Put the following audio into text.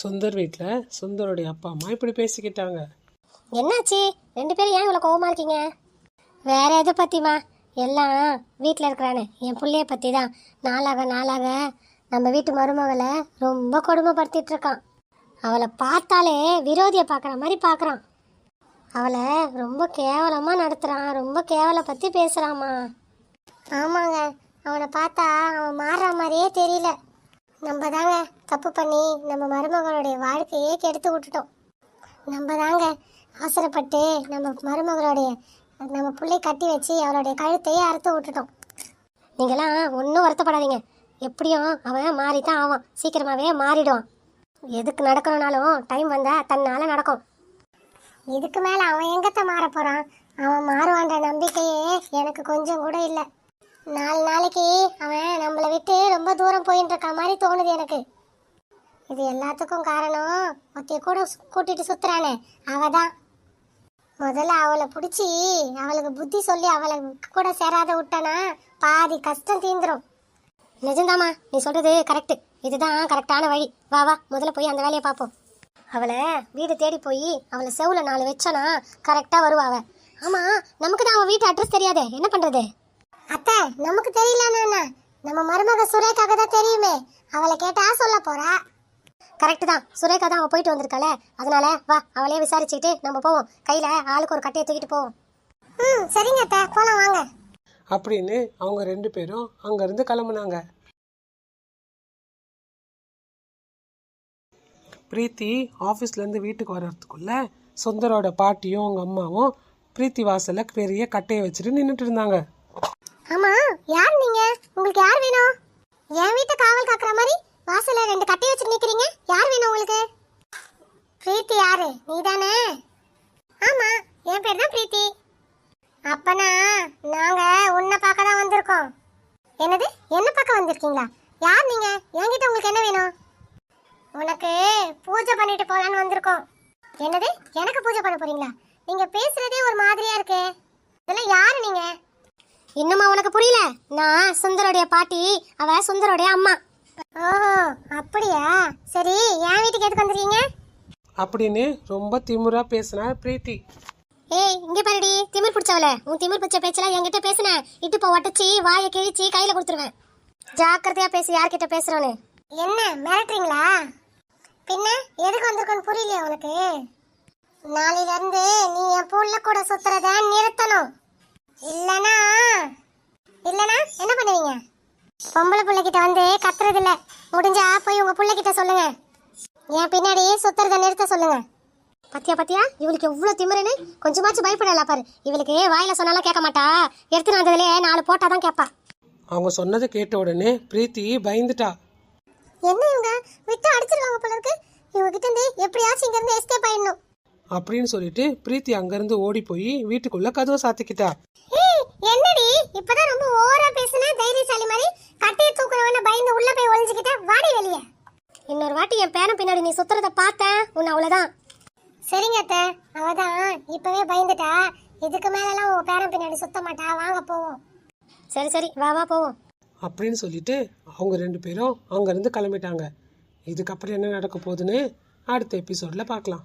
சுந்தர் வீட்டில் சுந்தருடைய அப்பா அம்மா இப்படி பேசிக்கிட்டாங்க. என்னாச்சு? ரெண்டு பேரும் ஏன் இவ்வளோ கோபமாக இருக்கீங்க? வேற எதை பற்றிமா எல்லாம் வீட்டில் இருக்கிறானே. என் பிள்ளைய பற்றி தான் நாளாக நாளாக நம்ம வீட்டு மருமகளை ரொம்ப கொடுமைப்படுத்திட்டு இருக்கான். அவளை பார்த்தாலே விரோதியை பார்க்குற மாதிரி பார்க்குறான். அவளை ரொம்ப கேவலமாக நடத்துகிறான் ரொம்ப கேவலை பற்றி பேசுகிறாம்மா ஆமாங்க. அவனை பார்த்தா அவன் மாறுற மாதிரியே தெரியல. நம்ம தாங்க தப்பு பண்ணி நம்ம மருமகளுடைய வாழ்க்கையே கெடுத்து விட்டுட்டோம். நம்ம தாங்க அவசரப்பட்டு நம்ம மருமகளுடைய நம்ம பிள்ளை கட்டி வச்சு அவளுடைய கழுத்தையே அறுத்து விட்டுட்டோம். நீங்களாம் ஒன்றும் வருத்தப்படாதீங்க. எப்படியும் அவன் மாறி தான் ஆவான். சீக்கிரமாகவே மாறிடுவான். எதுக்கு நடக்கணும்னாலும் டைம் வந்தால் தன்னால் நடக்கும். இதுக்கு மேலே அவன் எங்கத்த மாற போகிறான் அவன் மாறுவான்ற நம்பிக்கையே எனக்கு கொஞ்சம் கூட இல்லை. நாலு நாளைக்கு அவன் நம்மளை விட்டு ரொம்ப தூரம் போயின்னு இருக்க மாதிரி தோணுது எனக்கு. இது எல்லாத்துக்கும் காரணம் ஒத்திய கூட சு- கூட்டிட்டு சுத்துறானே அவ தான் முதல்ல அவளை பிடிச்சி அவளுக்கு புத்தி சொல்லி அவளை கூட சேராத விட்டனா பாதி கஷ்டம் தீந்துரும். நிஜம்தாம்மா நீ சொல்றது கரெக்டு இதுதான் கரெக்டான வழி. வா வா முதல்ல போய் அந்த வேலையை பார்ப்போம். அவளை வீடு தேடி போய் அவளை செவ்வில் நாலு வச்சோன்னா கரெக்டாக வருவாள் ஆமாம் நமக்கு தான் அவன் வீட்டு அட்ரஸ் தெரியாதே என்ன பண்ணுறது அத்தை நமக்கு தெரியலன்னா நம்ம மருமக சுரேகாக தான் தெரியுமே. அவளை கேட்டா சொல்ல போறா? கரெக்ட் தான். சுரேகா தான் அவ போயிட்டு வந்திருக்காளே. அதனால வா அவளே விசாரிச்சுக்கிட்டு நம்ம போவோம். கையில ஆளுக்கு ஒரு கட்டையை தூக்கிட்டு போவோம். ம் சரிங்க அத்தை. போலாம் வாங்க. அப்படின்னு அவங்க ரெண்டு பேரும் அங்கேருந்து கிளம்புனாங்க. பிரீத்தி ஆஃபீஸ்லேருந்து வீட்டுக்கு வர்றதுக்குள்ள சுந்தரோட பாட்டியும் அவங்க அம்மாவும் பிரீத்தி வாசலில் பெரிய கட்டையை வச்சுட்டு நின்றுட்டு இருந்தாங்க. ஆமா யார் நீங்க? உங்களுக்கு யார் வேணும்? என் வீட்டை காவல் காக்குற மாதிரி வாசல்ல ரெண்டு கட்டை வச்சு நிக்கிறீங்க? யார் வேணும் உங்களுக்கு? பிரீத்தி யாரு? நீதானே? ஆமா என் பேர் தான் பிரீத்தி. அப்பனா நாங்க உன்னை பார்க்க தான் வந்திருக்கோம். என்னது? என்ன பார்க்க வந்திருக்கீங்களா? யார் நீங்க? என்கிட்ட உங்களுக்கு என்ன வேணும்? உனக்கு பூஜை பண்ணிட்டு போலான்னு வந்திருக்கோம். என்னது? எனக்கு பூஜை பண்ண போறீங்களா? நீங்க பேசுறதே ஒரு மாதிரியா இருக்கு. இதெல்லாம் யாரு நீங்க? இன்னுமா உனக்கு புரியல? நான் சுந்தரோடைய பாட்டி அவ சுந்தரோடைய அம்மா. ஓஹோ அப்படியா? சரி என் வீட்டுக்கு எதுக்கு வந்துருக்கீங்க? அப்படின்னு ரொம்ப திமிரா பேசினா பிரீத்தி. ஏய் இங்க பாருடி திமிர் பிடிச்சவள. உன் திமிர் பிடிச்ச பேச்சல என்கிட்ட பேசுன இடுப்ப ஒட்டச்சி வாயை கிழிச்சு கையில கொடுத்துருவேன். ஜாக்கிரதையா பேசி யார்கிட்ட பேசுறோன்னு. என்ன மிரட்டுறீங்களா? பின்ன எதுக்கு வந்திருக்கோன்னு புரியலையா உனக்கு? நாளையில இருந்து நீ என் புள்ள கூட சுத்துறத நிறுத்தணும். இல்லனா? இல்லனா? என்ன பண்ணுவீங்க? பொம்பளை புள்ளைகிட்ட வந்து கத்துறது இல்ல முடிஞ்சா போய் உங்க புள்ளைகிட்ட சொல்லுங்க. என் பின்னாடி சுத்துறத நிறுத்த சொல்லுங்க. பத்தியா பத்தியா? இவளுக்கு எவ்வளவு திமிருன்னு கொஞ்சமாச்சும் பயப்படல பாரு. இவளுக்கு வாயில சொன்னாலும் கேட்க மாட்டா. எடுத்துட்டு வந்ததுல நாலு போட்டாதான் கேட்பா. அவங்க சொன்னதை கேட்ட உடனே பிரீத்தி பயந்துட்டா. என்ன இவங்க? விட்டு அடிச்சிருவாங்க போல இருக்கு. இவங்க கிட்ட இருந்து எப்படியாச்சும் இங்க இருந்து எஸ்கேப் ஆயிடணும். அப்படின்னு சொல்லிட்டு பிரீத்தி அங்கேருந்து ஓடி போய் வீட்டுக்குள்ள கதவை சாத்திக்கிட்டா. என்னடி இப்பதான் ரொம்ப ஓவரா பேசுன? தைரியசாலி மாதிரி கட்டையை தூக்குறவன பயந்து உள்ள போய் ஒளிஞ்சுக்கிட்ட? வாடி வெளிய. இன்னொரு வாட்டி என் பேரன் பின்னாடி நீ சுத்துறத பார்த்தேன். உன்னை அவ்வளவுதான். சரிங்க அத்தை. அவதான் இப்பவே பயந்துட்டா. இதுக்கு மேலலாம் உன் பேரன் பின்னாடி சுத்த மாட்டா. வாங்க போவோம். சரி சரி. வா வா போவோம். அப்படின்னு சொல்லிட்டு அவங்க ரெண்டு பேரும் அங்கேருந்து கிளம்பிட்டாங்க. இதுக்கப்புறம் என்ன நடக்க போகுதுன்னு அடுத்த எபிசோடில் பார்க்கலாம்.